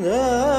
Ah.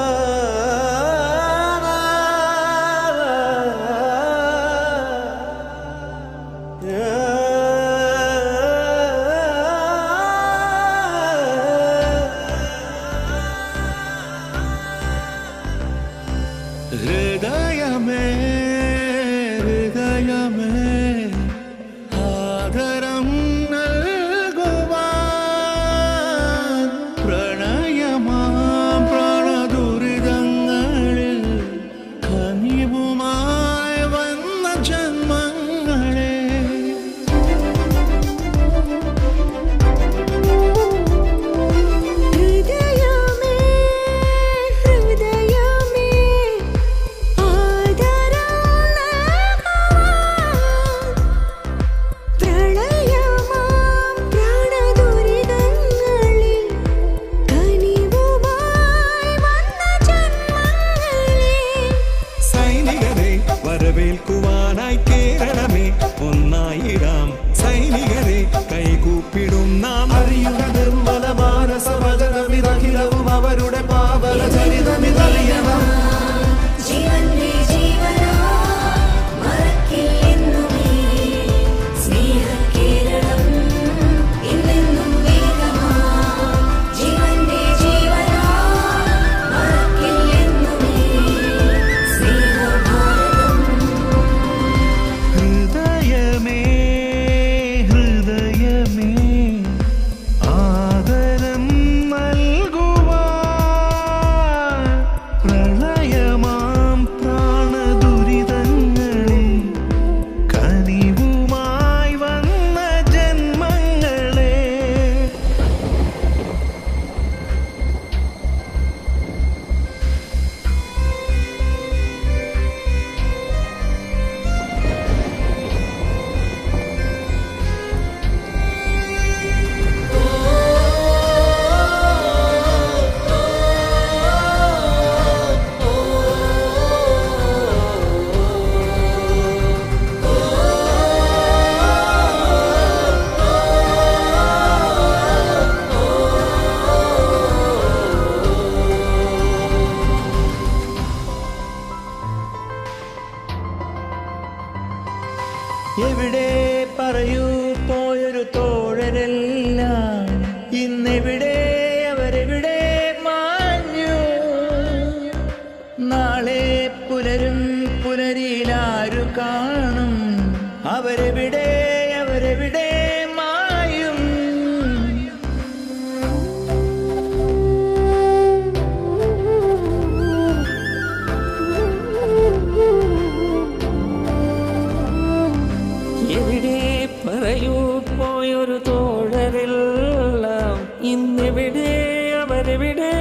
Every day.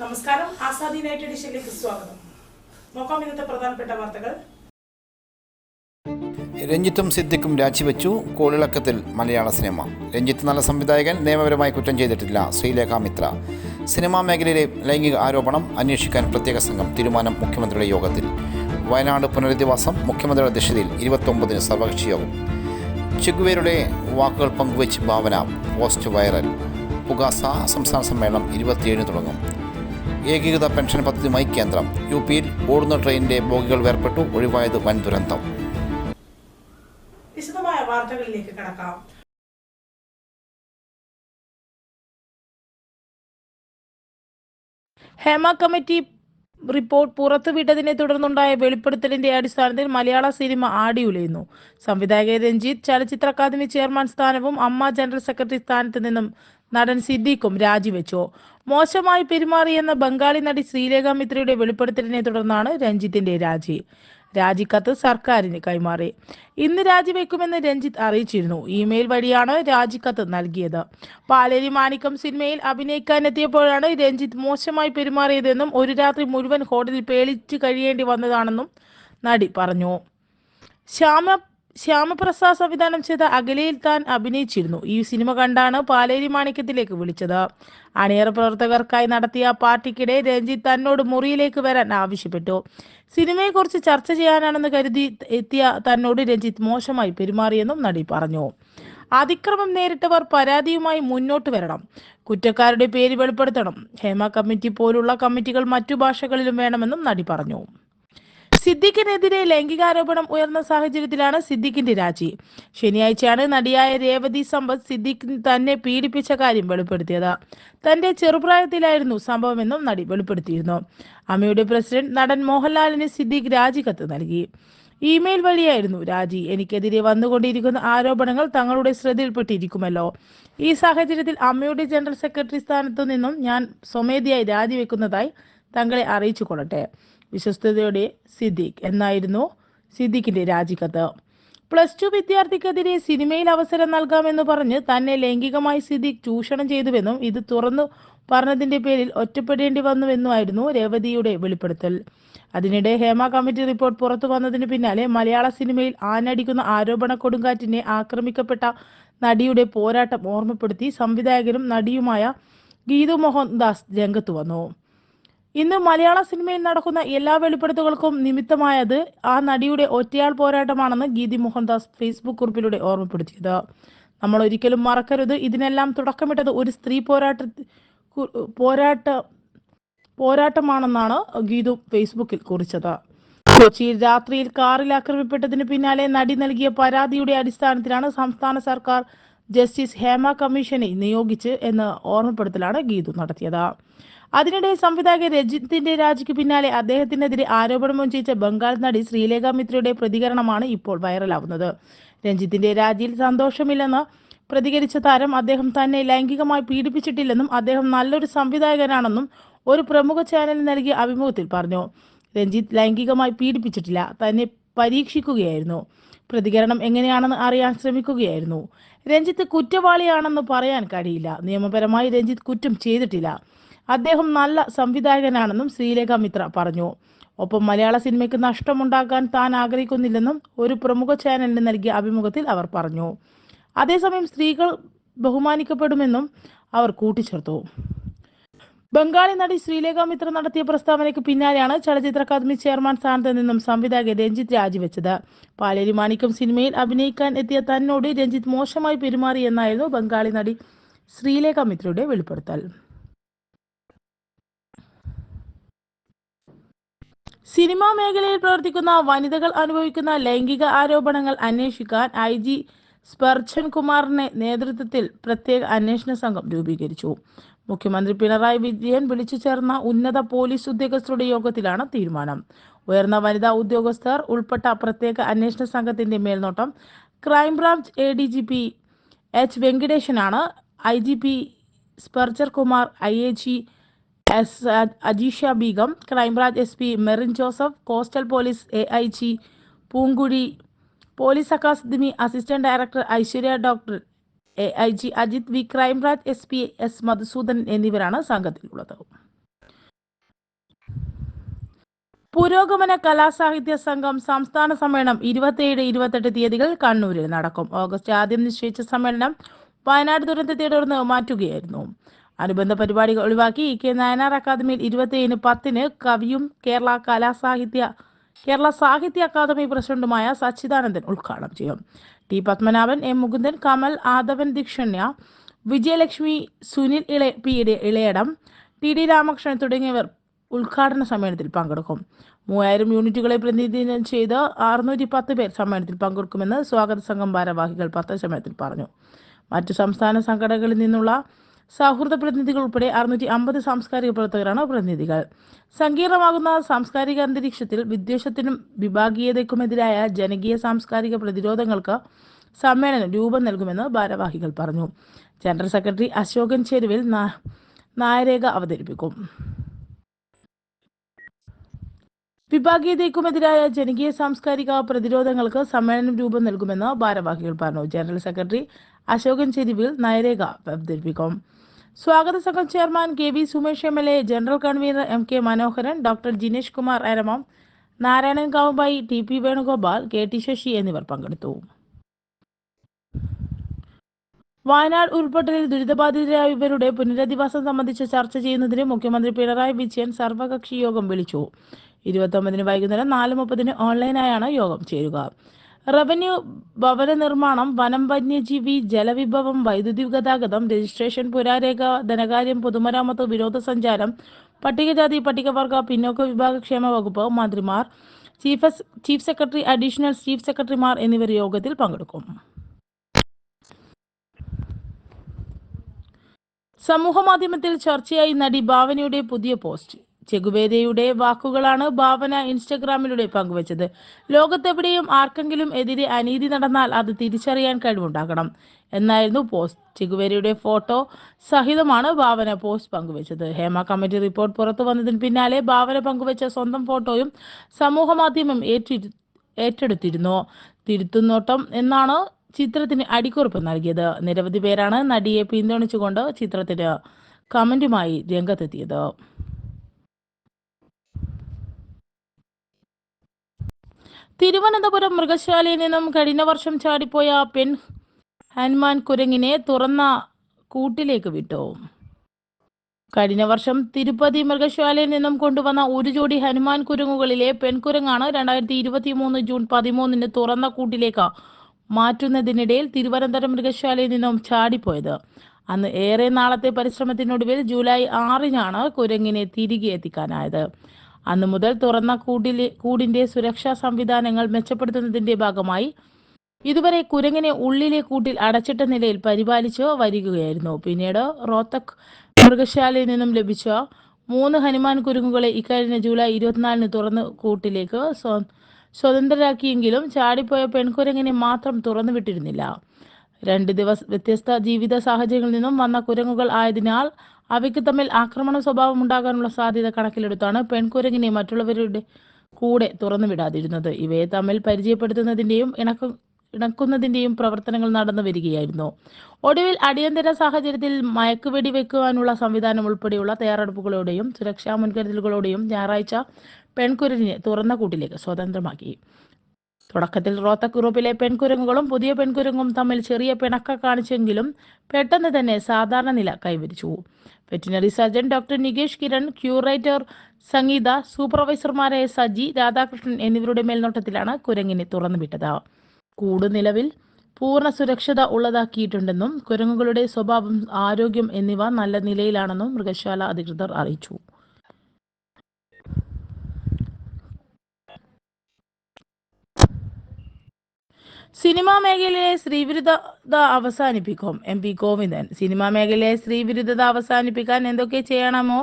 നമസ്കാരം. Azadi night സ്വാഗതം. നോക്കാം ഇന്നത്തെ പ്രധാനപ്പെട്ട വാർത്തകൾ. രഞ്ജിത്തും സിദ്ദിഖും രാജിവെച്ചു കോളിളക്കത്തിൽ മലയാള സിനിമ. രഞ്ജിത്ത് നല്ല സംവിധായകൻ നിയമപരമായി കുറ്റം ചെയ്തിട്ടില്ല. ശ്രീലേഖ മിത്ര. സിനിമാ മേഖലയിലെ ലൈംഗിക ആരോപണം അന്വേഷിക്കാൻ പ്രത്യേക സംഘം തീരുമാനം മുഖ്യമന്ത്രിയുടെ യോഗത്തിൽ. വയനാട് പുനരധിവാസം മുഖ്യമന്ത്രിയുടെ അധ്യക്ഷതയിൽ ഇരുപത്തൊമ്പതിന് സർവകക്ഷി യോഗം ചിഗുവേരുടെ വാക്കുകൾ പങ്കുവച്ച് ഭാവന പോസ്റ്റ് വൈറൽ. പുകാസ സംസ്ഥാന സമ്മേളനം ഇരുപത്തിയേഴിന് തുടങ്ങും. ഏകീകൃത പെൻഷൻ പദ്ധതിയുമായി കേന്ദ്രം യു പിയിൽ ഓടുന്ന ട്രെയിനിന്റെ ബോഗികൾ വേർപെട്ടു ഒഴിവായത് വൻ ദുരന്തം. വിശദമായ വാർത്തകളിലേക്ക് കടക്കാം. ഹേമ കമ്മിറ്റി റിപ്പോർട്ട് പുറത്തുവിട്ടതിനെ തുടർന്നുണ്ടായ വെളിപ്പെടുത്തലിന്റെ അടിസ്ഥാനത്തിൽ മലയാള സിനിമ ആടിയുലയുന്നു സംവിധായകൻ രഞ്ജിത്ത് ചലച്ചിത്ര അക്കാദമി ചെയർമാൻ സ്ഥാനവും അമ്മ ജനറൽ സെക്രട്ടറി സ്ഥാനത്ത് നിന്നും നടൻ സിദ്ദീഖും രാജിവെച്ചു. മോശമായി പെരുമാറിയെന്ന ബംഗാളി നടി ശ്രീലേഖ മിത്രയുടെ വെളിപ്പെടുത്തലിനെ തുടർന്നാണ് രഞ്ജിത്തിന്റെ രാജി. രാജിക്കത്ത് സർക്കാരിന് കൈമാറി. ഇന്ന് രാജിവെക്കുമെന്ന് രഞ്ജിത്ത് അറിയിച്ചിരുന്നു. ഇമെയിൽ വഴിയാണ് രാജിക്കത്ത് നൽകിയത്. പാലേരി മാണിക്കം സിനിമയിൽ അഭിനയിക്കാൻ എത്തിയപ്പോഴാണ് രഞ്ജിത്ത് മോശമായി പെരുമാറിയതെന്നും ഒരു രാത്രി മുഴുവൻ ഹോട്ടലിൽ പേളിച്ച് കഴിയേണ്ടി വന്നതാണെന്നും നടി പറഞ്ഞു. ശ്യാമ ശ്യാമപ്രസാദ് സംവിധാനം ചെയ്ത അകലയിൽ താൻ അഭിനയിച്ചിരുന്നു. ഈ സിനിമ കണ്ടാണ് പാലേരി മാണിക്യത്തിലേക്ക് വിളിച്ചത്. അണിയറ പ്രവർത്തകർക്കായി നടത്തിയ പാർട്ടിക്കിടെ രഞ്ജിത്ത് തന്നോട് മുറിയിലേക്ക് വരാൻ ആവശ്യപ്പെട്ടു. സിനിമയെക്കുറിച്ച് ചർച്ച ചെയ്യാനാണെന്ന് കരുതി എത്തിയ തന്നോട് രഞ്ജിത്ത് മോശമായി പെരുമാറിയെന്നും നടി പറഞ്ഞു. അതിക്രമം നേരിട്ടവർ പരാതിയുമായി മുന്നോട്ട് വരണം. കുറ്റക്കാരുടെ പേര് വെളിപ്പെടുത്തണം. ഹേമ കമ്മിറ്റി പോലുള്ള കമ്മിറ്റികൾ മറ്റു ഭാഷകളിലും വേണമെന്നും നടി പറഞ്ഞു. സിദ്ദിഖിനെതിരെ ലൈംഗികാരോപണം ഉയർന്ന സാഹചര്യത്തിലാണ് സിദ്ദിഖിന്റെ രാജി. ശനിയാഴ്ചയാണ് നടിയായ രേവതി സമ്പത്ത് സിദ്ദിഖ് തന്നെ പീഡിപ്പിച്ച കാര്യം വെളിപ്പെടുത്തിയത്. തന്റെ ചെറുപ്രായത്തിലായിരുന്നു സംഭവമെന്നും നടി വെളിപ്പെടുത്തിയിരുന്നു. അമ്മയുടെ പ്രസിഡന്റ് നടൻ മോഹൻലാലിന് സിദ്ദിഖ് രാജിക്കത്ത് നൽകി. ഇമെയിൽ വഴിയായിരുന്നു രാജി. എനിക്കെതിരെ വന്നുകൊണ്ടിരിക്കുന്ന ആരോപണങ്ങൾ തങ്ങളുടെ ശ്രദ്ധയിൽപ്പെട്ടിരിക്കുമല്ലോ. ഈ സാഹചര്യത്തിൽ അമ്മയുടെ ജനറൽ സെക്രട്ടറി സ്ഥാനത്തു നിന്നും ഞാൻ സ്വമേധയായി രാജിവെക്കുന്നതായി തങ്ങളെ അറിയിച്ചു കൊള്ളട്ടെ വിശ്വസ്തയോടെ സിദ്ദീഖ് എന്നായിരുന്നു സിദ്ദീഖിന്റെ രാജിക്കത്ത്. പ്ലസ് ടു വിദ്യാർത്ഥിക്കെതിരെ സിനിമയിൽ അവസരം നൽകാമെന്ന് പറഞ്ഞ് തന്നെ ലൈംഗികമായി സിദ്ദിഖ് ചൂഷണം ചെയ്തുവെന്നും ഇത് തുറന്നു പറഞ്ഞതിന്റെ പേരിൽ ഒറ്റപ്പെടേണ്ടി വന്നുവെന്നുമായിരുന്നു രേവതിയുടെ വെളിപ്പെടുത്തൽ. അതിനിടെ ഹേമ കമ്മിറ്റി റിപ്പോർട്ട് പുറത്തു വന്നതിന് പിന്നാലെ മലയാള സിനിമയിൽ ആനടിക്കുന്ന ആരോപണ കൊടുങ്കാറ്റിനെ ആക്രമിക്കപ്പെട്ട നടിയുടെ പോരാട്ടം ഓർമ്മപ്പെടുത്തി സംവിധായകനും നടിയുമായ ഗീതു മോഹൻദാസ് രംഗത്ത് വന്നു. ഇന്ന് മലയാള സിനിമയിൽ നടക്കുന്ന എല്ലാ വെളിപ്പെടുത്തലുകൾക്കും നിമിത്തമായത് ആ നടിയുടെ ഒറ്റയാൾ പോരാട്ടമാണെന്ന് ഗീതി മോഹൻദാസ് ഫേസ്ബുക്ക് കുറിപ്പിലൂടെ ഓർമ്മപ്പെടുത്തിയത്. നമ്മൾ ഒരിക്കലും മറക്കരുത്. ഇതിനെല്ലാം തുടക്കമിട്ടത് ഒരു സ്ത്രീ പോരാട്ട പോരാട്ട പോരാട്ടമാണെന്നാണ് ഗീതു ഫേസ്ബുക്കിൽ കുറിച്ചത്. കൊച്ചിയിൽ രാത്രിയിൽ കാറിൽ ആക്രമിക്കപ്പെട്ടതിന് പിന്നാലെ നടി നൽകിയ പരാതിയുടെ അടിസ്ഥാനത്തിലാണ് സംസ്ഥാന സർക്കാർ ജസ്റ്റിസ് ഹേമ കമ്മീഷനെ നിയോഗിച്ച് എന്ന് ഓർമ്മപ്പെടുത്തലാണ് ഗീതു നടത്തിയത്. അതിനിടെ സംവിധായകൻ രജിത്തിന്റെ രാജിക്ക് പിന്നാലെ അദ്ദേഹത്തിനെതിരെ ആരോപണം ഉന്നയിച്ച ബംഗാൾ നടി ശ്രീലേഖ മിത്രയുടെ പ്രതികരണമാണ് ഇപ്പോൾ വൈറലാവുന്നത്. രഞ്ജിത്തിന്റെ രാജിയിൽ സന്തോഷമില്ലെന്ന് പ്രതികരിച്ച താരം അദ്ദേഹം തന്നെ ലൈംഗികമായി പീഡിപ്പിച്ചിട്ടില്ലെന്നും അദ്ദേഹം നല്ലൊരു സംവിധായകനാണെന്നും ഒരു പ്രമുഖ ചാനലിന് നൽകിയ അഭിമുഖത്തിൽ പറഞ്ഞു. രഞ്ജിത്ത് ലൈംഗികമായി പീഡിപ്പിച്ചിട്ടില്ല തന്നെ പരീക്ഷിക്കുകയായിരുന്നു. പ്രതികരണം എങ്ങനെയാണെന്ന് അറിയാൻ ശ്രമിക്കുകയായിരുന്നു. രഞ്ജിത്ത് കുറ്റവാളിയാണെന്ന് പറയാൻ കഴിയില്ല. നിയമപരമായി രഞ്ജിത്ത് കുറ്റം ചെയ്തിട്ടില്ല. അദ്ദേഹം നല്ല സംവിധായകനാണെന്നും ശ്രീലേഖ മിത്ര പറഞ്ഞു. ഒപ്പം മലയാള സിനിമയ്ക്ക് നഷ്ടമുണ്ടാക്കാൻ താൻ ആഗ്രഹിക്കുന്നില്ലെന്നും ഒരു പ്രമുഖ ചാനലിന് നൽകിയ അഭിമുഖത്തിൽ അവർ പറഞ്ഞു. അതേസമയം സ്ത്രീകൾ ബഹുമാനിക്കപ്പെടുമെന്നും അവർ കൂട്ടിച്ചേർത്തു. ബംഗാളി നടി ശ്രീലേഖ മിത്ര നടത്തിയ പ്രസ്താവനയ്ക്ക് പിന്നാലെയാണ് ചലച്ചിത്ര അക്കാദമി ചെയർമാൻ സ്ഥാനത്ത് നിന്നും സംവിധായകൻ രഞ്ജിത്ത് രാജിവെച്ചത്. പാലേരി മാണിക്കം സിനിമയിൽ അഭിനയിക്കാൻ എത്തിയ തന്നോട് രഞ്ജിത്ത് മോശമായി പെരുമാറിയെന്നായിരുന്നു ബംഗാളി നടി ശ്രീലേഖ മിത്രയുടെ വെളിപ്പെടുത്തൽ. സിനിമാ മേഖലയിൽ പ്രവർത്തിക്കുന്ന വനിതകൾ അനുഭവിക്കുന്ന ലൈംഗിക ആരോപണങ്ങൾ അന്വേഷിക്കാൻ ഐ ജി സ്പർശൻ കുമാറിന്റെ നേതൃത്വത്തിൽ പ്രത്യേക അന്വേഷണ സംഘം രൂപീകരിച്ചു. മുഖ്യമന്ത്രി പിണറായി വിജയൻ വിളിച്ചു ചേർന്ന ഉന്നത പോലീസ് ഉദ്യോഗസ്ഥരുടെ യോഗത്തിലാണ് തീരുമാനം. ഉയർന്ന വനിതാ ഉദ്യോഗസ്ഥർ ഉൾപ്പെട്ട പ്രത്യേക അന്വേഷണ സംഘത്തിന്റെ മേൽനോട്ടം crime branch A D G P H വെങ്കടേശനാണ്. I G P Sparjan Kumar I A G S Ajeesha Begum crime branch S P Merin Joseph coastal police A I G Poonkuzhi police academy assistant director Aishwarya doctor A I G Ajith V crime branch S P S Madhusudan എന്നിവരാണ് സംഘത്തിലുള്ളത്. പുരോഗമന കലാസാഹിത്യ സംഘം സംസ്ഥാന സമ്മേളനം ഇരുപത്തിയേഴ് ഇരുപത്തെട്ട് തീയതികൾ കണ്ണൂരിൽ നടക്കും. ഓഗസ്റ്റ് ആദ്യം നിശ്ചയിച്ച സമ്മേളനം വയനാട് ദുരന്തത്തെ തുടർന്ന് മാറ്റുകയായിരുന്നു. അനുബന്ധ പരിപാടികൾ ഒഴിവാക്കി ഇ കെ നയനാർ അക്കാദമിയിൽ ഇരുപത്തിയേഴിന് പത്തിന് കവിയും കേരള കലാസാഹിത്യ കേരള സാഹിത്യ അക്കാദമി പ്രസിഡന്റുമായ സച്ചിദാനന്ദൻ ഉദ്ഘാടനം ചെയ്യും. T Padmanabhan M Mukundan Kamal Aadavan Dikshanya Vijayalakshmi Sunil Ila P Elayidam T D Ramakrishnan തുടങ്ങിയവർ ഉദ്ഘാടന സമ്മേളനത്തിൽ പങ്കെടുക്കും. മൂവായിരം യൂണിറ്റുകളെ പ്രതിനിധാനം ചെയ്ത് അറുന്നൂറ്റി പത്ത് പേർ സമ്മേളനത്തിൽ പങ്കെടുക്കുമെന്ന് സ്വാഗത സംഘം ഭാരവാഹികൾ പത്രസമ്മേളനത്തിൽ പറഞ്ഞു. മറ്റു സംസ്ഥാന സംഘടനകളിൽ നിന്നുള്ള സൗഹൃദ പ്രതിനിധികൾ ഉൾപ്പെടെ അറുന്നൂറ്റി അമ്പത് സാംസ്കാരിക പ്രവർത്തകരാണ് പ്രതിനിധികൾ. സങ്കീർണമാകുന്ന സാംസ്കാരിക അന്തരീക്ഷത്തിൽ വിദ്വേഷത്തിനും വിഭാഗീയതയ്ക്കുമെതിരായ ജനകീയ സാംസ്കാരിക പ്രതിരോധങ്ങൾക്ക് സമ്മേളനം രൂപം നൽകുമെന്ന് ഭാരവാഹികൾ പറഞ്ഞു. ജനറൽ സെക്രട്ടറി അശോകൻ ചെരുവിൽ നായരേഖ അവതരിപ്പിക്കും. വിഭാഗീയതയ്ക്കുമെതിരായ ജനകീയ സാംസ്കാരിക പ്രതിരോധങ്ങൾക്ക് സമ്മേളനം രൂപം നൽകുമെന്ന് ഭാരവാഹികൾ പറഞ്ഞു. ജനറൽ സെക്രട്ടറി അശോകൻ ചെരുവിൽ നയരേഖ അവതരിപ്പിക്കും. സ്വാഗത സംഘം chairman K V Sumesh M L A general convener M K Manoharan doctor Jinesh Kumar Aramam Narayanan Kavumbayi T P Venugopal K T Sasi എന്നിവർ പങ്കെടുത്തു. വയനാട് ഉരുൾപൊട്ടലിൽ ദുരിതബാധിതരായ ഇവരുടെ പുനരധിവാസം സംബന്ധിച്ച് ചർച്ച ചെയ്യുന്നതിന് മുഖ്യമന്ത്രി പിണറായി വിജയൻ സർവകക്ഷി യോഗം വിളിച്ചു. ഇരുപത്തൊമ്പതിന് വൈകുന്നേരം നാല് മുപ്പതിന് ഓൺലൈനായാണ് യോഗം ചേരുക. റവന്യൂ ഭവന നിർമ്മാണം വനം വന്യജീവി ജലവിഭവം വൈദ്യുതി ഗതാഗതം രജിസ്ട്രേഷൻ പുരാരേഖ ധനകാര്യം പൊതുമരാമത്ത് വിനോദസഞ്ചാരം പട്ടികജാതി പട്ടികവർഗ പിന്നോക്ക വിഭാഗ ക്ഷേമ വകുപ്പ് മന്ത്രിമാർ chief chief secretary additional chief സെക്രട്ടറിമാർ എന്നിവർ യോഗത്തിൽ പങ്കെടുക്കും. സമൂഹ മാധ്യമത്തിൽ ചർച്ചയായി നടി ഭാവനയുടെ പുതിയ പോസ്റ്റ്. ചെഗുവേരയുടെ വാക്കുകളാണ് ഭാവന ഇൻസ്റ്റഗ്രാമിലൂടെ പങ്കുവച്ചത്. ലോകത്തെവിടെയും ആർക്കെങ്കിലും എതിരെ അനീതി നടന്നാൽ അത് തിരിച്ചറിയാൻ കഴിവുണ്ടാകണം. എന്നായിരുന്നു പോസ്റ്റ്. ചെഗുവേരയുടെ ഫോട്ടോ സഹിതമാണ് ഭാവന പോസ്റ്റ് പങ്കുവച്ചത്. ഹേമ കമ്മിറ്റി റിപ്പോർട്ട് പുറത്തു വന്നതിന് പിന്നാലെ ഭാവന പങ്കുവച്ച സ്വന്തം ഫോട്ടോയും സമൂഹ മാധ്യമം ഏറ്റു ഏറ്റെടുത്തിരുന്നു. തിരുത്തുന്നോട്ടം എന്നാണ് ചിത്രത്തിന് അടിക്കുറിപ്പ് നൽകിയത്. നിരവധി പേരാണ് നടിയെ പിന്തുണച്ചുകൊണ്ട് ചിത്രത്തിന് കമന്റുമായി രംഗത്തെത്തിയത്. തിരുവനന്തപുരം മൃഗശാലയിൽ നിന്നും കഴിഞ്ഞ വർഷം ചാടിപ്പോയ പെൺ ഹനുമാൻ കുരങ്ങിനെ തുറന്ന കൂട്ടിലേക്ക് വിട്ടു. കഴിഞ്ഞ വർഷം തിരുപ്പതി മൃഗശാലയിൽ നിന്നും കൊണ്ടുവന്ന ഒരു ജോഡി ഹനുമാൻ കുരങ്ങുകളിലെ പെൺകുരങ്ങാണ് രണ്ടായിരത്തി ഇരുപത്തി മൂന്ന് ജൂൺ പതിമൂന്നിന് തുറന്ന കൂട്ടിലേക്ക് മാറ്റുന്നതിനിടയിൽ തിരുവനന്തപുരം മൃഗശാലയിൽ നിന്നും ചാടിപ്പോയത്. അന്ന് ഏറെ നാളത്തെ പരിശ്രമത്തിനൊടുവിൽ ജൂലൈ ആറിനാണ് കുരങ്ങിനെ തിരികെ എത്തിക്കാനായത്. അന്നു മുതൽ തുറന്ന കൂടിലെ കൂടിന്റെ സുരക്ഷാ സംവിധാനങ്ങൾ മെച്ചപ്പെടുത്തുന്നതിന്റെ ഭാഗമായി ഇതുവരെ കുരങ്ങിനെ ഉള്ളിലെ കൂട്ടിൽ അടച്ചിട്ട നിലയിൽ പരിപാലിച്ച് വരികയായിരുന്നു. പിന്നീട് റോത്തക് മൃഗശാലയിൽ നിന്നും ലഭിച്ച മൂന്ന് ഹനുമാൻ കുരുങ്ങുകളെ ഇക്കഴിഞ്ഞ ജൂലൈ ഇരുപത്തിനാലിന് തുറന്ന് കൂട്ടിലേക്ക് സ്വതന്ത്രരാക്കിയെങ്കിലും ചാടിപ്പോയ പെൺകുരങ്ങിനെ മാത്രം തുറന്നു വിട്ടിരുന്നില്ല. രണ്ട് ദിവസം വ്യത്യസ്ത ജീവിത സാഹചര്യങ്ങളിൽ നിന്നും വന്ന കുരങ്ങുകൾ ആയതിനാൽ അവയ്ക്ക് തമ്മിൽ ആക്രമണ സ്വഭാവം ഉണ്ടാകാനുള്ള സാധ്യത കണക്കിലെടുത്താണ് പെൺകുരങ്ങിനെ മറ്റുള്ളവരുടെ കൂടെ തുറന്നു വിടാതിരുന്നത് ഇവയെ തമ്മിൽ പരിചയപ്പെടുത്തുന്നതിന്റെയും ഇണക്ക ഇണക്കുന്നതിന്റെയും പ്രവർത്തനങ്ങൾ നടന്നു വരികയായിരുന്നു. ഒടുവിൽ അടിയന്തര സാഹചര്യത്തിൽ മയക്കുവെടി വെക്കുവാനുള്ള സംവിധാനം ഉൾപ്പെടെയുള്ള തയ്യാറെടുപ്പുകളോടെയും സുരക്ഷാ മുൻകരുതലുകളോടെയും ഞായറാഴ്ച പെൺകുരങ്ങിനെ തുറന്ന കൂട്ടിലേക്ക് സ്വതന്ത്രമാക്കി. തുടക്കത്തിൽ റോത്തക് ഗ്രൂപ്പിലെ പെൺകുരങ്ങുകളും പുതിയ പെൺകുരങ്ങും തമ്മിൽ ചെറിയ പിണക്ക കാണിച്ചെങ്കിലും പെട്ടെന്ന് തന്നെ സാധാരണ നില കൈവരിച്ചു. Veterinary surgeon doctor Nikesh Kiran curator Sangeetha സൂപ്പർവൈസർമാരായ Saji Radhakrishnan എന്നിവരുടെ മേൽനോട്ടത്തിലാണ് കുരങ്ങിനെ തുറന്നുവിട്ടത് കൂട് നിലവിൽ പൂർണ സുരക്ഷത ഉള്ളതാക്കിയിട്ടുണ്ടെന്നും കുരങ്ങുകളുടെ സ്വഭാവം ആരോഗ്യം എന്നിവ നല്ല നിലയിലാണെന്നും മൃഗശാല അധികൃതർ അറിയിച്ചു. സിനിമാ മേഖലയിലെ സ്ത്രീവിരുദ്ധത അവസാനിപ്പിക്കും. എം പി ഗോവിന്ദൻ സിനിമാ മേഖലയിലെ സ്ത്രീവിരുദ്ധത അവസാനിപ്പിക്കാൻ എന്തൊക്കെ ചെയ്യണമോ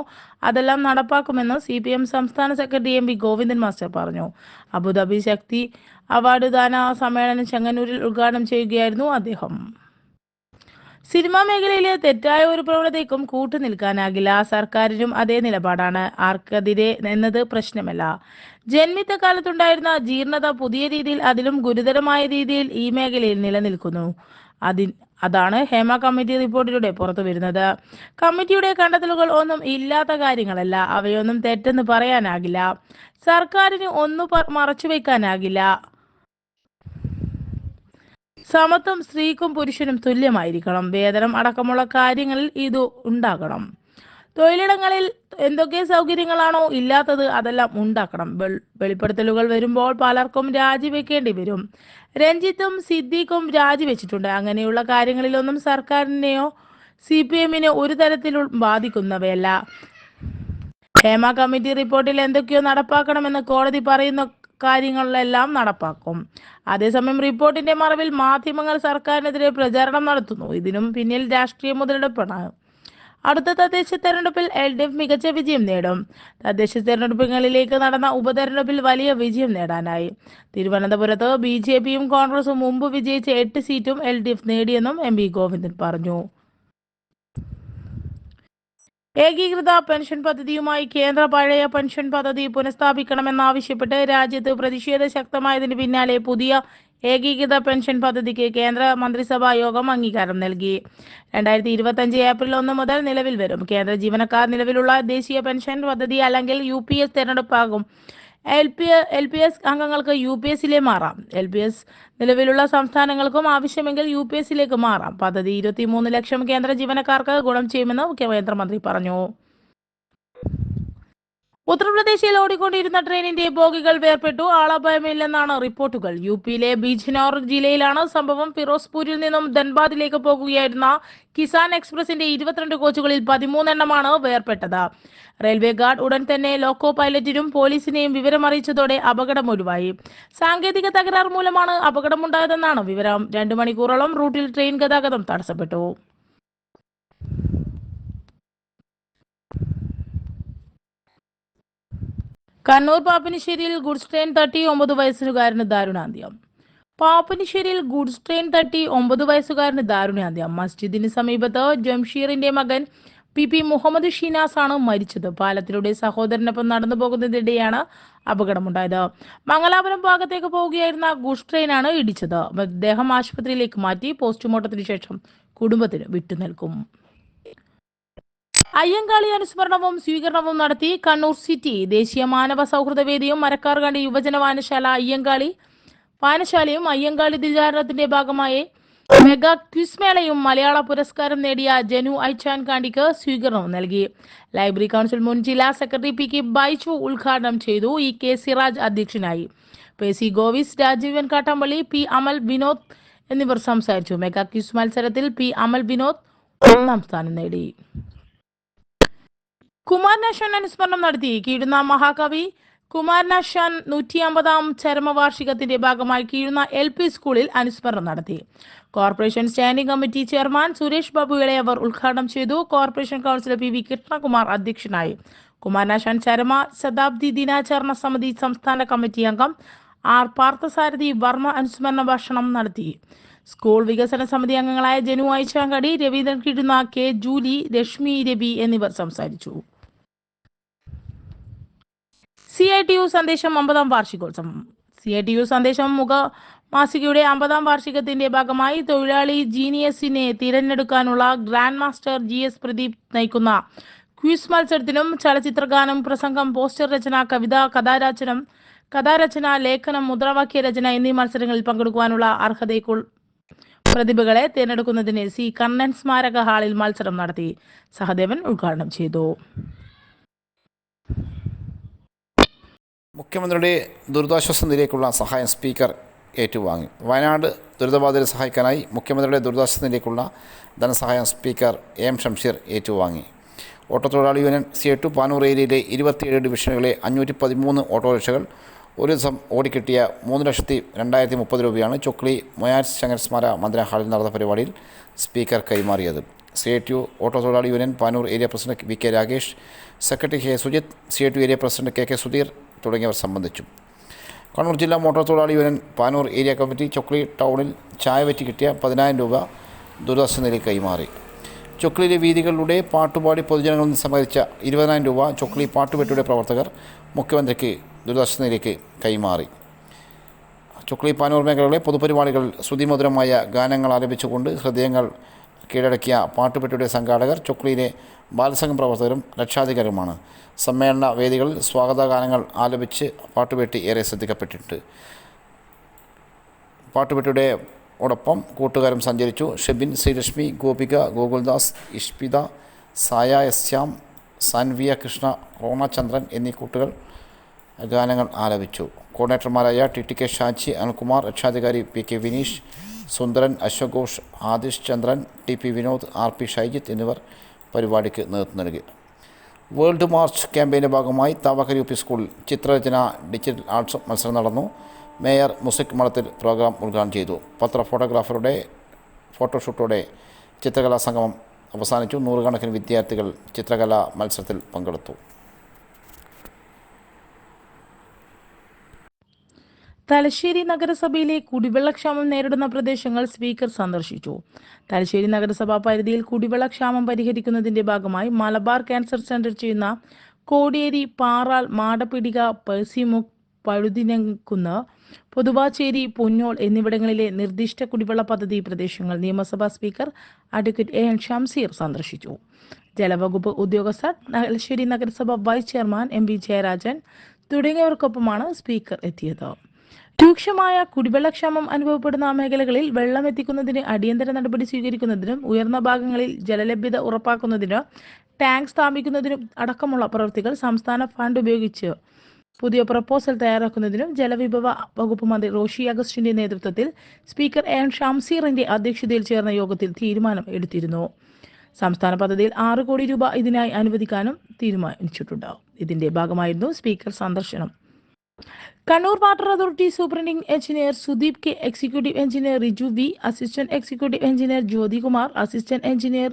അതെല്ലാം നടപ്പാക്കുമെന്ന് സി പി എം സംസ്ഥാന secretary M P Govindan master പറഞ്ഞു. അബുദാബി ശക്തി അവാർഡ് ദാന സമ്മേളനം ചെങ്ങന്നൂരിൽ ഉദ്ഘാടനം ചെയ്യുകയായിരുന്നു അദ്ദേഹം. സിനിമാ മേഖലയിലെ തെറ്റായ ഒരു പ്രവണതയ്ക്കും കൂട്ടുനിൽക്കാനാകില്ല സർക്കാരിനും അതേ നിലപാടാണ്. ആർക്കെതിരെ എന്നത് പ്രശ്നമല്ല. ജന്മിത്ത കാലത്തുണ്ടായിരുന്ന ജീർണത പുതിയ രീതിയിൽ അതിലും ഗുരുതരമായ രീതിയിൽ ഈ മേഖലയിൽ നിലനിൽക്കുന്നു. അതി അതാണ് ഹേമ കമ്മിറ്റി റിപ്പോർട്ടിലൂടെ പുറത്തു വരുന്നത് കമ്മിറ്റിയുടെ കണ്ടെത്തലുകൾ ഒന്നും ഇല്ലാത്ത കാര്യങ്ങളല്ല. അവയൊന്നും തെറ്റെന്ന് പറയാനാകില്ല. സർക്കാരിന് ഒന്നും മറച്ചു മറച്ചുവെക്കാനാകില്ല. സമത്വം സ്ത്രീക്കും പുരുഷനും തുല്യമായിരിക്കണം. വേതനം അടക്കമുള്ള കാര്യങ്ങളിൽ ഇത് ഉണ്ടാകണം. തൊഴിലിടങ്ങളിൽ എന്തൊക്കെ സൗകര്യങ്ങളാണോ ഇല്ലാത്തത് അതെല്ലാം ഉണ്ടാക്കണം. വെളിപ്പെടുത്തലുകൾ വരുമ്പോൾ പലർക്കും രാജിവെക്കേണ്ടി വരും. രഞ്ജിത്തും സിദ്ദീഖും രാജിവെച്ചിട്ടുണ്ട്. അങ്ങനെയുള്ള കാര്യങ്ങളിലൊന്നും സർക്കാരിനെയോ സി പി എമ്മിനെ ഒരു തരത്തിലും ബാധിക്കുന്നവയല്ല. ഹേമ കമ്മിറ്റി റിപ്പോർട്ടിൽ എന്തൊക്കെയോ നടപ്പാക്കണമെന്ന് കോടതി പറയുന്ന കാര്യങ്ങളിലെല്ലാം നടപ്പാക്കും. അതേസമയം റിപ്പോർട്ടിന്റെ മറവിൽ മാധ്യമങ്ങൾ സർക്കാരിനെതിരെ പ്രചാരണം നടത്തുന്നു. ഇതിനും പിന്നിൽ രാഷ്ട്രീയ മുതലെടുപ്പാണ്. അടുത്ത തദ്ദേശ തെരഞ്ഞെടുപ്പിൽ എൽ ഡി എഫ് മികച്ച വിജയം നേടും. തദ്ദേശ തെരഞ്ഞെടുപ്പുകളിലേക്ക് നടന്ന ഉപതെരഞ്ഞെടുപ്പിൽ വലിയ വിജയം നേടാനായി. തിരുവനന്തപുരത്ത് ബി ജെ പിയും കോൺഗ്രസും മുമ്പ് വിജയിച്ച എട്ട് സീറ്റും എൽ ഡി എഫ് നേടിയെന്നും എം വി ഗോവിന്ദൻ പറഞ്ഞു. ഏകീകൃത പെൻഷൻ പദ്ധതിയുമായി കേന്ദ്ര പഴയ പെൻഷൻ പദ്ധതി പുനഃസ്ഥാപിക്കണമെന്നാവശ്യപ്പെട്ട് രാജ്യത്ത് പ്രതിഷേധം ശക്തമായതിന് പിന്നാലെ പുതിയ ഏകീകൃത പെൻഷൻ പദ്ധതിക്ക് കേന്ദ്ര മന്ത്രിസഭാ യോഗം അംഗീകാരം നൽകി. രണ്ടായിരത്തി ഇരുപത്തഞ്ച് ഏപ്രിൽ ഒന്ന് മുതൽ നിലവിൽ വരും. കേന്ദ്ര ജീവനക്കാർ നിലവിലുള്ള ദേശീയ പെൻഷൻ പദ്ധതി അല്ലെങ്കിൽ U P S തിരഞ്ഞെടുപ്പാകും. L P L P S അംഗങ്ങൾക്ക് യു പി എസിലെ മാറാം. എൽ പി എസ് നിലവിലുള്ള സംസ്ഥാനങ്ങൾക്കും ആവശ്യമെങ്കിൽ യു പി എസിലേക്ക് മാറാം. പദ്ധതി ഇരുപത്തിമൂന്ന് ലക്ഷം കേന്ദ്ര ജീവനക്കാർക്ക് ഗുണം ചെയ്യുമെന്ന് കേന്ദ്രമന്ത്രി പറഞ്ഞു. ഉത്തർപ്രദേശിൽ ഓടിക്കൊണ്ടിരുന്ന ട്രെയിനിന്റെ ബോഗികൾ വേർപെട്ടു ആളപായമില്ലെന്നാണ് റിപ്പോർട്ടുകൾ. യു പിയിലെ ബിജ്നോർ ജില്ലയിലാണ് സംഭവം. ഫിറോസ്പൂരിൽ നിന്നും ധൻബാദിലേക്ക് പോകുകയായിരുന്ന കിസാൻ എക്സ്പ്രസിന്റെ ഇരുപത്തിരണ്ട് കോച്ചുകളിൽ പതിമൂന്നെണ്ണമാണ് വേർപെട്ടത് റെയിൽവേ ഗാർഡ് ഉടൻ തന്നെ ലോക്കോ പൈലറ്റിനും പോലീസിനെയും വിവരമറിയിച്ചതോടെ അപകടം ഒഴിവായി. സാങ്കേതിക തകരാർ മൂലമാണ് അപകടമുണ്ടായതെന്നാണ് വിവരം. രണ്ടു മണിക്കൂറോളം റൂട്ടിൽ ട്രെയിൻ ഗതാഗതം തടസ്സപ്പെട്ടു. കണ്ണൂർ പാപ്പനിശ്ശേരിയിൽ ഗുഡ്സ് ട്രെയിൻ തട്ടി ഒമ്പത് വയസ്സുകാരന് ദാരുണാന്ത്യം. പാപ്പനിശ്ശേരിയിൽ ഗുഡ്സ് ട്രെയിൻ തട്ടി ഒമ്പത് വയസ്സുകാരന് ദാരുണാന്ത്യം. മസ്ജിദിന് സമീപത്ത് ജംഷീറിന്റെ മകൻ പി പി മുഹമ്മദ് ഷിനാസ് ആണ് മരിച്ചത്. പാലത്തിലൂടെ സഹോദരനൊപ്പം നടന്നു പോകുന്നതിനിടെയാണ് അപകടമുണ്ടായത്. മംഗലാപുരം ഭാഗത്തേക്ക് പോവുകയായിരുന്ന ഗുഷ് ട്രെയിനാണ് ഇടിച്ചത്. മൃതദേഹം ആശുപത്രിയിലേക്ക് മാറ്റി പോസ്റ്റ്മോർട്ടത്തിന് ശേഷം കുടുംബത്തിന് വിട്ടുനൽകും അയ്യങ്കാളി അനുസ്മരണവും സ്വീകരണവും നടത്തി കണ്ണൂർ സിറ്റി ദേശീയ മാനവ സൗഹൃദ വേദിയും മരക്കാർകണ്ടി യുവജന വായനശാല അയ്യങ്കാളി വായനശാലയും അയ്യങ്കാളി ദിനാചരണത്തിന്റെ ഭാഗമായി മെഗാ ക്വിസ് മേളയും മലയാള പുരസ്കാരം നേടിയ ജനു ഐച്ചാൻ കാണ്ടിക്ക് സ്വീകരണവും നൽകി. ലൈബ്രറി കൗൺസിൽ മുൻ ജില്ലാ സെക്രട്ടറി പി കെ ബൈച്ചു ഉദ്ഘാടനം ചെയ്തു ഇ കെ സിറാജ് അധ്യക്ഷനായി. P C Govis Rajeevan Kattampally P Amal Vinod എന്നിവർ സംസാരിച്ചു. മെഗാ ക്വിസ് മത്സരത്തിൽ പി അമൽ വിനോദ് ഒന്നാം സ്ഥാനം നേടി. കുമാരനാശാൻ അനുസ്മരണം നടത്തി. കീഴുന്ന മഹാകവി കുമാരനാശാൻ നൂറ്റി അമ്പതാം ചരമവാർഷികത്തിന്റെ ഭാഗമായി കീഴുന്ന എൽ പി സ്കൂളിൽ അനുസ്മരണം നടത്തി. Corporation standing committee chairman Suresh Babu അവർ ഉദ്ഘാടനം ചെയ്തു. Corporation councillor P V Krishnakumar അധ്യക്ഷനായി. കുമാരനാശാൻ ചരമ ശതാബ്ദി ദിനാചരണ സമിതി സംസ്ഥാന കമ്മിറ്റി അംഗം ആർ പാർത്ഥസാരഥി വർമ്മ അനുസ്മരണ ഭാഷണം നടത്തി. സ്കൂൾ വികസന സമിതി അംഗങ്ങളായ ജനു ഐശാങ്കടി രവീന്ദ്രൻ കിടുന്ന കെ ജൂലി രശ്മി രവി എന്നിവർ സംസാരിച്ചു. സി ഐ ടി യു സന്ദേശം അമ്പതാം വാർഷികോത്സവം. സി ഐ ടി യു സന്ദേശം മുഖ മാസികയുടെ അമ്പതാം വാർഷികത്തിന്റെ ഭാഗമായി തൊഴിലാളി ജീനിയസിനെ തിരഞ്ഞെടുക്കാനുള്ള grand master G S Pradeep നയിക്കുന്ന ക്വിസ് മത്സരത്തിനും ചലച്ചിത്രഗാനം പ്രസംഗം പോസ്റ്റർ രചന കവിത കഥാരചനം കഥാരചന ലേഖനം മുദ്രാവാക്യ രചന എന്നീ മത്സരങ്ങളിൽ പങ്കെടുക്കുവാനുള്ള അർഹതയ്ക്കുൾ പ്രതിഭകളെ തിരഞ്ഞെടുക്കുന്നതിന് സി കണ്ണൻ സ്മാരക ഹാളിൽ മത്സരം നടത്തി സഹദേവൻ ഉദ്ഘാടനം ചെയ്തു. മുഖ്യമന്ത്രിയുടെ ദുരിതാശ്വാസ നിധിയിലേക്കുള്ള സഹായം സ്പീക്കർ ഏറ്റുവാങ്ങി. വയനാട് ദുരിതബാധിതരെ സഹായിക്കാനായി മുഖ്യമന്ത്രിയുടെ ദുരിതാശ്വാസ നിധിയിലേക്കുള്ള ധനസഹായം സ്പീക്കർ എം ഷംഷീർ ഏറ്റുവാങ്ങി. ഓട്ടോത്തൊഴിലാളി യൂണിയൻ സി എട്ടു പാനൂർ ഏരിയയിലെ ഇരുപത്തിയേഴ് ഡിവിഷനുകളിലെ അഞ്ഞൂറ്റി പതിമൂന്ന് ഓട്ടോറിക്ഷകൾ ഒരു ദിവസം ഓടിക്കിട്ടിയ മൂന്ന് ലക്ഷത്തി രണ്ടായിരത്തി മുപ്പത് രൂപയാണ് ചൊക്ലി മൊയാസ് ശങ്കർ സ്മാര മന്ദിര ഹാളിൽ നടന്ന പരിപാടിയിൽ സ്പീക്കർ കൈമാറിയത്. സി ഐ ടി ഓട്ടോ തൊഴിലാളി union Panoor area president V K Rakesh secretary K Sujith C U area president K K Sudheer തുടങ്ങിയവർ സംബന്ധിച്ചു. കണ്ണൂർ ജില്ലാ മോട്ടോർ തൊഴിലാളി union Panoor area committee Chokli ടൗണിൽ ചായ വെറ്റി കിട്ടിയ പതിനായിരം രൂപ ദുരിതാശ്വാസ നിലയിൽ കൈമാറി. ചൊക്ലിയിലെ വീതികളിലൂടെ പാട്ടുപാടി പൊതുജനങ്ങളിൽ നിന്ന് സമ്മതിച്ച ഇരുപതിനായിരം രൂപ ചൊക്ലി പാട്ടുപെട്ടിയുടെ പ്രവർത്തകർ മുഖ്യമന്ത്രിക്ക് ദുരിതാശ്വാസ നിലയ്ക്ക് കൈമാറി. ചൊക്ലി പാനൂർ മേഖലകളിലെ പൊതുപരിപാടികളിൽ ശ്രുതിമധുരമായ ഗാനങ്ങൾ ആലപിച്ചുകൊണ്ട് ഹൃദയങ്ങൾ കീഴടക്കിയ പാട്ടുപെട്ടിയുടെ സംഘാടകർ ചൊക്ലിയിലെ ബാലസംഘം പ്രവർത്തകരും രക്ഷാധികാരികളുമാണ് സമ്മേളന വേദികളിൽ സ്വാഗത ഗാനങ്ങൾ ആലപിച്ച് പാട്ടുപെട്ടി ഏറെ ശ്രദ്ധിക്കപ്പെട്ടിട്ടുണ്ട്. പാട്ടുപെട്ടിയുടെ ഒപ്പം കൂട്ടുകാരും സഞ്ചരിച്ചു. ഷെബിൻ ശ്രീലക്ഷ്മി ഗോപിക ഗോകുൽദാസ് ഇഷ്പിത സായ എസ് ശ്യാം സാൻവിയ കൃഷ്ണ റോണചന്ദ്രൻ എന്നീ കൂട്ടുകൾ ഗാനങ്ങൾ ആലപിച്ചു. കോർഡിനേറ്റർമാരായ T T K Shaji Anilkumar രക്ഷാധികാരി P K Vineesh Sundaran അശ്വഘോഷ് Ghosh Adish Chandran T P Vinod R P Shaijith എന്നിവർ പരിപാടിക്ക് നേതൃത്വം നൽകി. വേൾഡ് മാർച്ച് ക്യാമ്പയിന്റെ ഭാഗമായി താവക്കര യു പി സ്കൂളിൽ ചിത്രരചന ഡിജിറ്റൽ ആർട്സ് മത്സരം നടന്നു. മേയർ മുസിക് മഠത്തിൽ പ്രോഗ്രാം ഉദ്ഘാടനം ചെയ്തു. പത്ര ഫോട്ടോഗ്രാഫറുടെ ഫോട്ടോഷൂട്ടോടെ ചിത്രകലാ സംഗമം അവസാനിച്ചു. നൂറുകണക്കിന് വിദ്യാർത്ഥികൾ ചിത്രകലാ മത്സരത്തിൽ പങ്കെടുത്തു. തലശ്ശേരി നഗരസഭയിലെ കുടിവെള്ളക്ഷാമം നേരിടുന്ന പ്രദേശങ്ങൾ സ്പീക്കർ സന്ദർശിച്ചു. തലശ്ശേരി നഗരസഭാ പരിധിയിൽ കുടിവെള്ളക്ഷാമം പരിഹരിക്കുന്നതിന്റെ ഭാഗമായി മലബാർ ക്യാൻസർ സെന്റർ ചെയ്യുന്ന കോടിയേരി പാറാൽ മാടപിടിക പേഴ്സിമുക്ക് പഴുതിനക്കുന്ന് പൊതുവാച്ചേരി പുന്നോൾ എന്നിവിടങ്ങളിലെ നിർദ്ദിഷ്ട കുടിവെള്ള പദ്ധതി പ്രദേശങ്ങൾ നിയമസഭാ speaker advocate A N Shamseer സന്ദർശിച്ചു. ജലവകുപ്പ് ഉദ്യോഗസ്ഥർ തലശ്ശേരി നഗരസഭ vice chairman M V Jayarajan തുടങ്ങിയവർക്കൊപ്പമാണ് speaker എത്തിയത്. രൂക്ഷമായ കുടിവെള്ളക്ഷാമം അനുഭവപ്പെടുന്ന മേഖലകളിൽ വെള്ളം എത്തിക്കുന്നതിന് അടിയന്തര നടപടി സ്വീകരിക്കുന്നതിനും ഉയർന്ന ഭാഗങ്ങളിൽ ജലലഭ്യത ഉറപ്പാക്കുന്നതിനോ ടാങ്ക് സ്ഥാപിക്കുന്നതിനും അടക്കമുള്ള പ്രവൃത്തികൾ സംസ്ഥാന ഫണ്ട് ഉപയോഗിച്ച് പുതിയ പ്രപ്പോസൽ തയ്യാറാക്കുന്നതിനും ജലവിഭവ വകുപ്പ് മന്ത്രി റോഷി അഗസ്റ്റിന്റെ നേതൃത്വത്തിൽ സ്പീക്കർ എൻ ഷംസീറിന്റെ അധ്യക്ഷതയിൽ ചേർന്ന യോഗത്തിൽ തീരുമാനം എടുത്തിരുന്നു. സംസ്ഥാന പദ്ധതിയിൽ ആറ് കോടി രൂപ ഇതിനായി അനുവദിക്കാനും തീരുമാനിച്ചിട്ടുണ്ട് ഇതിന്റെ ഭാഗമായിരുന്നു സ്പീക്കർ സന്ദർശനം. Kannur water authority superintending engineer Sudeep K executive engineer Riju V assistant executive engineer Jyothikumar assistant engineer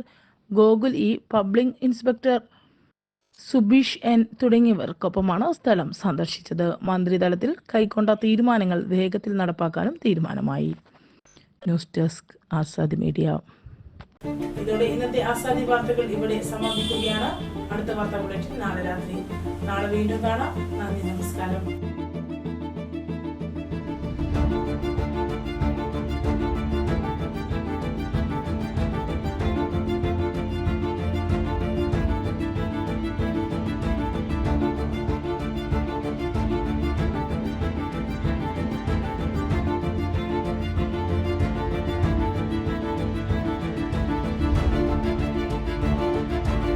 Gokul E public inspector Subeesh N തുടങ്ങിയവർക്കൊപ്പമാണ് സ്ഥലം സന്ദർശിച്ചത്. മന്ത്രിതലത്തിൽ കൈക്കൊണ്ട തീരുമാനങ്ങൾ വേഗത്തിൽ നടപ്പാക്കാനും തീരുമാനമായി. News desk Azadi media. ഇതോടെ ഇന്നത്തെ ആസാദി വാർത്തകൾ ഇവിടെ സമാപിക്കുകയാണ്. അടുത്ത വാർത്താ ബുള്ളറ്റിൻ നാളെ രാത്രി. നാളെ വീണ്ടും കാണാം. നന്ദി നമസ്കാരം.